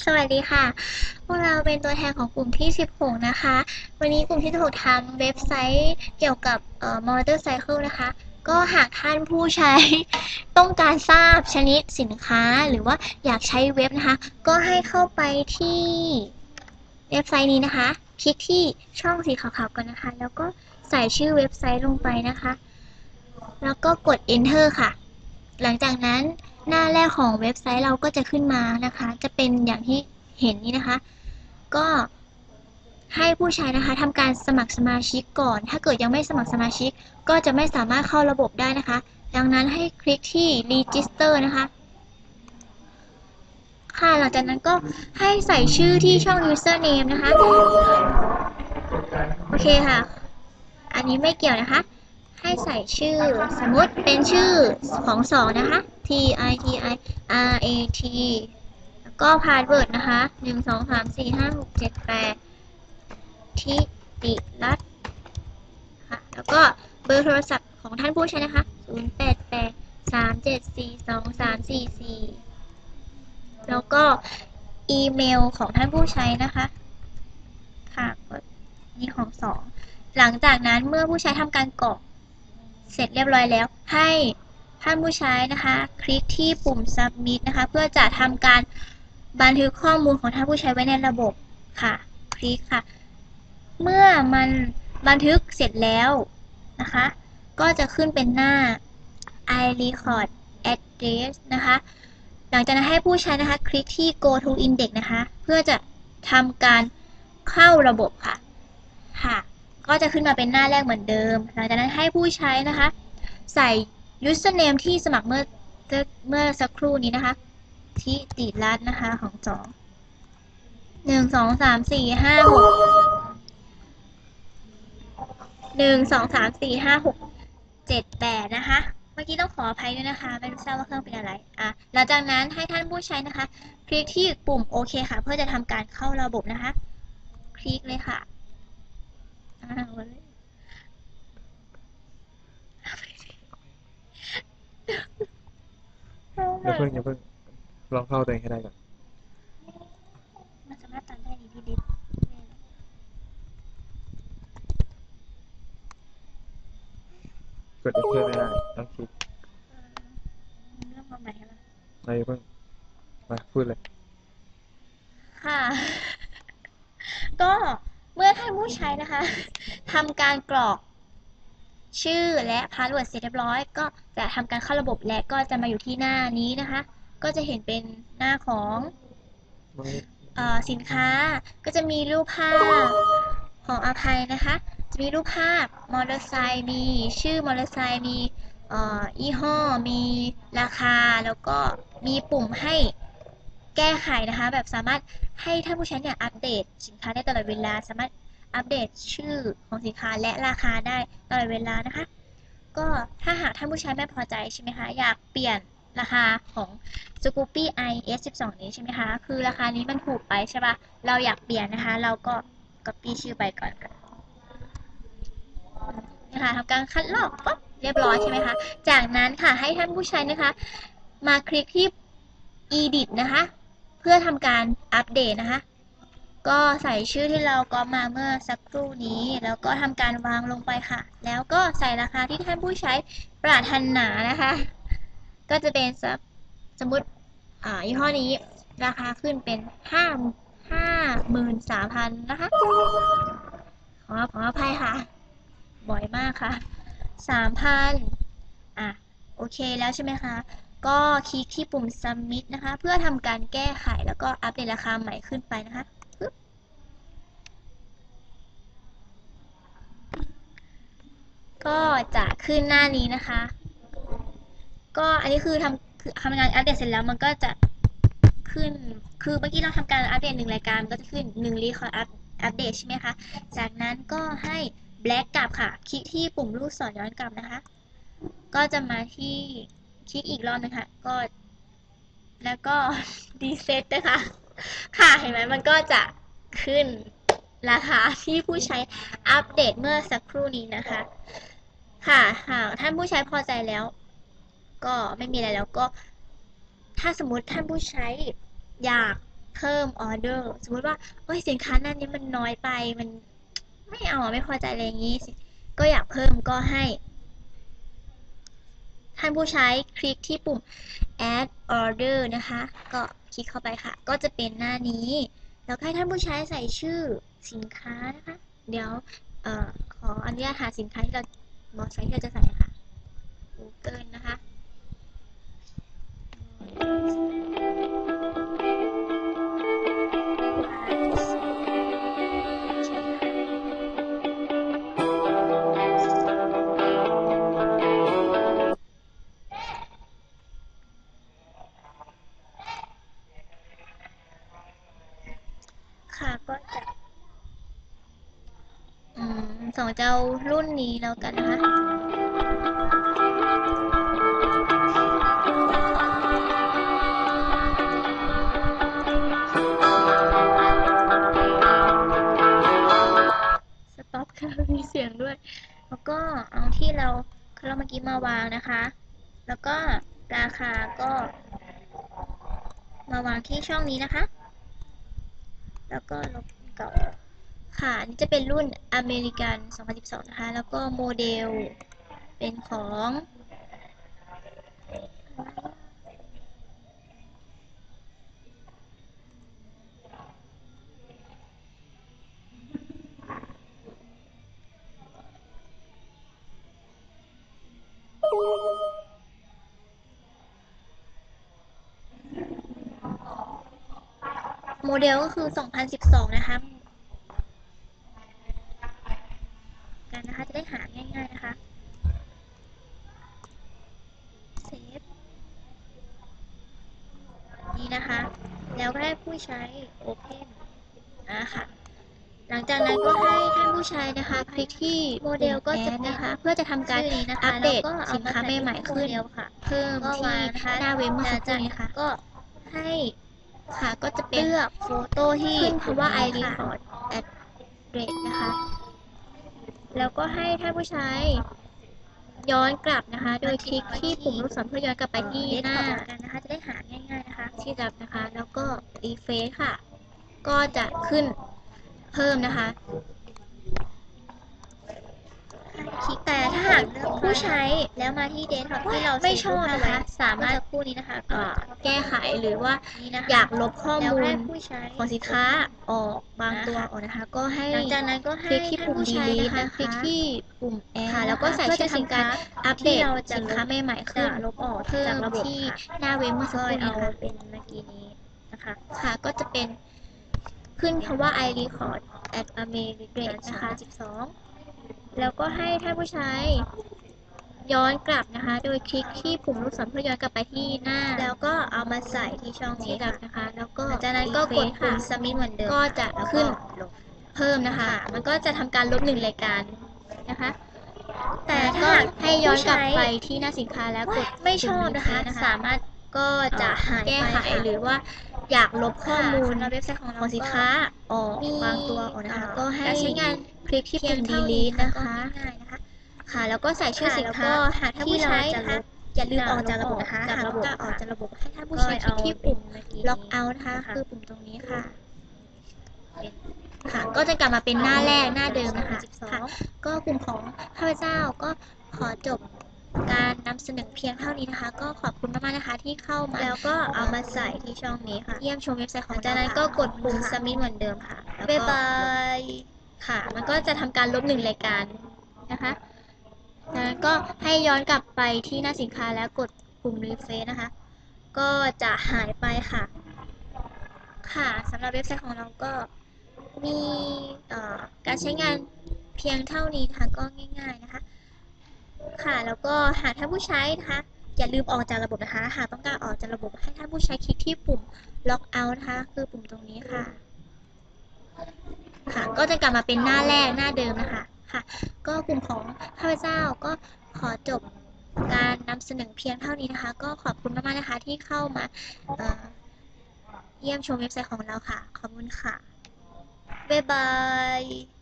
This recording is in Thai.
สวัสดีค่ะ พวกเราเป็นตัวแทนของกลุ่มที่ 16 นะคะ วันนี้กลุ่มที่16ทำเว็บไซต์เกี่ยวกับเอ่อ motorcycle นะคะ ก็หากท่านผู้ใช้ ต้องการทราบชนิดสินค้าหรือว่าอยากใช้เว็บนะคะ ก็ให้เข้าไปที่เว็บไซต์นี้นะคะ คลิกที่ช่องสีขาวๆก่อนนะคะ แล้วก็ใส่ชื่อเว็บไซต์ลงไปนะคะ แล้วก็กด enter ค่ะ หลังจากนั้น หน้าแรกของเว็บไซต์เราก็จะขึ้นมานะคะ จะเป็นอย่างที่เห็นนี้นะคะ ก็ให้ผู้ใช้นะคะทำการสมัครสมาชิกก่อน ถ้าเกิดยังไม่สมัครสมาชิก ก็จะไม่สามารถเข้าระบบได้นะคะ ดังนั้นให้คลิกที่ register นะคะ ค่ะ หลังจากนั้นก็ให้ใส่ชื่อที่ช่อง username นะคะ โอเคค่ะ อันนี้ไม่เกี่ยวนะคะ ให้ใส่ชื่อสมมติเป็นชื่อของสองนะคะ T I T I R A T แล้วก็พาสเวิร์ดนะคะหนึ่งสองสามสี่ห้าหกเจ็ดแปดทิติรัตค่ะแล้วก็เบอร์โทรศัพท์ของท่านผู้ใช้นะคะศูนย์แปดแปดสามเจ็ดสี่สองสามสี่สี่แล้วก็อีเมลของท่านผู้ใช้นะคะ ค่ะกดนี่ของสองหลังจากนั้นเมื่อผู้ใช้ทำการกรอก เสร็จเรียบร้อยแล้ว ให้ท่านผู้ใช้นะคะ คลิกที่ปุ่ม submit นะคะ เพื่อจะทำการบันทึกข้อมูลของท่านผู้ใช้ไว้ในระบบค่ะ คลิกค่ะ เมื่อมันบันทึกเสร็จแล้วนะคะ ก็จะขึ้นเป็นหน้า i record address นะคะ หลังจากนั้นให้ผู้ใช้นะคะ คลิกที่ go to index นะคะ เพื่อจะทำการเข้าระบบค่ะค่ะ ก็จะขึ้นมาเป็นหน้าแรกเหมือนเดิม หลังจากนั้นให้ผู้ใช้นะคะ ใส่ username ที่สมัครเมื่อเมื่อสักครู่นี้นะคะที่ติรัตนะคะของสองหนึ่งสองสามสี่ห้าหกหนึ่งสองสามสี่ห้าหกเจ็ดแปดนะคะ เมื่อกี้ต้องขออภัยด้วยนะคะ ไม่รู้ทราบว่าเครื่องเป็นอะไรอะหลังจากนั้นให้ท่านผู้ใช้นะคะ คลิกที่ปุ่มโอเคค่ะ เพื่อจะทำการเข้าระบบนะคะ คลิกเลยค่ะ อ้าวเว้ยอย่าเพิ่งอย่าเพิ่งลองเข้าตัวเองให้ได้ก่อนมันสามารถตัดได้ในพี่ดิสกด enter ไม่ได้ต้องคลิกเรื่องมาใหม่แล้วเราอย่าเพิ่งมาพูดเลย ค่ะ ก็ เมื่อท่านผู้ใช้นะคะทำการกรอกชื่อและพาสเวิร์ดเสร็จเรียบร้อย ก็จะทำการเข้าระบบและก็จะมาอยู่ที่หน้านี้นะคะ ก็จะเห็นเป็นหน้าของเอ่อสินค้าก็จะมีรูปภาพของอภัยนะคะ จะมีรูปภาพมอเตอร์ไซค์มีชื่อมอเตอร์ไซค์มีเอ่อยี่ห้อ มีราคาแล้วก็มีปุ่มให้แก้ไขนะคะ แบบสามารถให้ท่านผู้ใช้เนี่ยอัปเดตสินค้าได้ตลอดเวลาสามารถ อัปเดตชื่อของสินค้าและราคาได้ตลอดเวลานะคะ ก็ถ้าหากท่านผู้ใช้ไม่พอใจใช่ไหมคะ อยากเปลี่ยนราคาของ Scoopy i S12 นี้ใช่ไหมคะ คือราคานี้มันถูกไปใช่ปะเราอยากเปลี่ยนนะคะ เราก็ copy ชื่อไปก่อนนะคะทำการคัดลอกปุ๊บเรียบร้อยใช่ไหมคะ จากนั้นค่ะให้ท่านผู้ใช้นะคะ มาคลิกที่ edit นะคะ เพื่อทำการอัปเดตนะคะ ก็ใส่ชื่อที่เราก็มาเมื่อสักครู่นี้ แล้วก็ทำการวางลงไปค่ะ แล้วก็ใส่ราคาที่ท่านผู้ใช้ปรารถนานะคะ ก็จะเป็นสักสมมติอ่ายี่ห้อนี้ราคาขึ้นเป็นห้าห้าหมื่นสามพันนะคะ ขอขออภัยค่ะ บ่อยมากค่ะสามพันอะ โอเคแล้วใช่ไหมคะ ก็คลิกที่ปุ่ม submit นะคะ เพื่อทำการแก้ไขแล้วก็อัปเดตราคาใหม่ขึ้นไปนะคะปึ๊บ ก็จะขึ้นหน้านี้นะคะ ก็อันนี้คือทำทำงานอัปเดตเสร็จแล้วมันก็จะขึ้น คือเมื่อกี้เราทำการอัปเดตหนึ่งรายการมันก็จะขึ้นหนึ่งรีคอร์ดอัปอัปเดตใช่ไหมคะ จากนั้นก็ให้แบล็กกลับค่ะ คลิกที่ปุ่มลูกศรย้อนกลับนะคะ ก็จะมาที่คลิกอีกรอบนึงค่ะ ก็ แล้วก็ดีเซตนะคะ ค่ะ เห็นไหมมันก็จะขึ้นราคาที่ผู้ใช้อัปเดตเมื่อสักครู่นี้นะคะ ค่ะหากท่านผู้ใช้พอใจแล้ว ก็ไม่มีอะไรแล้วก็ ถ้าสมมติท่านผู้ใช้อยากเพิ่มออเดอร์สมมติว่าเอ้ยสินค้านั้นนี้มันน้อยไปมันไม่เอาไม่พอใจอะไรอย่างนี้ ก็อยากเพิ่มก็ให้ ท่านผู้ใช้คลิกที่ปุ่ม add order นะคะ ก็คลิกเข้าไปค่ะ ก็จะเป็นหน้านี้ แล้วให้ท่านผู้ใช้ใส่ชื่อสินค้านะคะ เดี๋ยวออขออนุญาตหาสินค้าที่เรา มอกไซค์ที่เราจะใส่ค่ะ Google นะคะ มสองเจ้ารุ่นนี้แล้วกันนะคะสต็อปค่ะมีเสียงด้วย แล้วก็เอาที่เราเราเมื่อกี้มาวางนะคะ แล้วก็ราคาก็ มาวางที่ช่องนี้นะคะ แล้วก็ลบเก่า ค่ะ อันนี่จะเป็นรุ่นอเมริกัน 2012 นะคะ แล้วก็โมเดลเป็นของโมเดลก็คือ 2012 นะคะ กันนะคะ จะได้หาง่ายๆนะคะเซฟนี่นะคะ แล้วก็ให้ผู้ใช้ Open อ่าค่ะหลังจากนั้นก็ให้ท่านผู้ใช้นะคะคลิกที่โมเดลก็จะนะคะ เพื่อจะทำการอัปเดตสินค้าใหม่ๆขึ้นเพิ่มที่หน้าเว็บเมื่อสักครู่นี้นะคะก็ให้ค่ะก็จะเป็นเลือกโฟโต้ที่ขึ้นคำว่า i record address นะคะ แล้วก็ให้ท่านผู้ใช้ย้อนกลับนะคะ โดยคลิกที่ปุ่มลูกศรเพื่อย้อนกลับไปที่หน้ากันนะคะ จะได้หาง่ายๆนะคะที่รับนะคะ แล้วก็ refresh ค่ะ ก็จะขึ้นเพิ่มนะคะ คลิกแต่ถ้าหากผู้ใช้แล้วมาที่เดสก์ที่เราไม่ชอบนะคะสามารถคู่นี้นะคะก็แก้ไขหรือว่าอยากลบข้อมูลของสินค้าออกบางตัวออกนะคะ ก็ให้หลังจากนั้นก็ให้คลิกที่ปุ่ม delete นะคะคลิกที่ปุ่ม add ค่ะแล้วก็ใส่ชื่อสินค้าอัปเดตสินค้าใหม่ๆขึ้นลบออกเพิ่มที่หน้าเว็บเมื่อสักครู่นี้นะคะเป็นเมื่อกี้นี้นะคะค่ะก็จะเป็นขึ้นคำว่า i record at a m e r i c a นะคะ12 แล้วก็ให้ท่านผู้ใช้ย้อนกลับนะคะ โดยคลิกที่ปุ่มลูกศรเพื่อย้อนกลับไปที่หน้า แล้วก็เอามาใส่ที่ช่องนี้นะคะ แล้วก็จากนั้นก็กดปุ่ม submit เหมือนเดิมก็จะขึ้นเพิ่มนะคะ มันก็จะทำการลบหนึ่งรายการนะคะ แต่ก็ให้ย้อนกลับไปที่หน้าสินค้าแล้วกดไม่ชอบนะคะ สามารถ ก็จะแก้ไขหรือว่าอยากลบข้อมูลเว็บไซต์ของเราสินค้าออกบางตัวออกนะคะก็ให้ใช้งานคลิกที่ปุ่ม delete นะคะค่ะ แล้วก็ใส่ชื่อสินค้าหากท่านผู้ใช้นะคะอย่าลืมออกจากระบบนะคะหากต้องการออกจากระบบให้ท่านผู้ใช้คลิกที่ปุ่ม ล็อกเอาท์นะคะคือปุ่มตรงนี้ค่ะค่ะ ก็จะกลับมาเป็นหน้าแรกหน้าเดิมนะคะค่ะก็กลุ่มของข้าพเจ้าก็ขอจบ การนำเสนอเพียงเท่านี้นะคะ ก็ขอบคุณมากๆนะคะที่เข้ามาแล้วก็เอามาใส่ที่ช่องนี้ค่ะ เยี่ยมชมเว็บไซต์ของจากนั้นก็กดปุ่ม submit เหมือนเดิมค่ะบ๊ายบายค่ะ มันก็จะทำการลบหนึ่งรายการนะคะจากนั้นก็ให้ย้อนกลับไปที่หน้าสินค้าแล้วกดปุ่ม refresh นะคะ ก็จะหายไปค่ะ ค่ะสำหรับเว็บไซต์ของเราก็มีเอ่อการใช้งานเพียงเท่านี้นะคะก็ง่าย ๆนะคะ ค่ะ แล้วก็หากท่านผู้ใช้นะคะอย่าลืมออกจากระบบนะคะ หากต้องการออกจากระบบให้ท่านผู้ใช้คลิกที่ปุ่ม lock out นะคะ คือปุ่มตรงนี้ค่ะ ค่ะ ก็จะกลับมาเป็นหน้าแรกหน้าเดิมนะคะ ค่ะ ก็กลุ่มของข้าพเจ้าก็ขอจบการนำเสนอเพียงเท่านี้นะคะ ก็ขอบคุณมากๆนะคะที่เข้ามาเเยี่ยมชมเว็บไซต์ของเราค่ะ ขอบคุณค่ะ บ๊ายบาย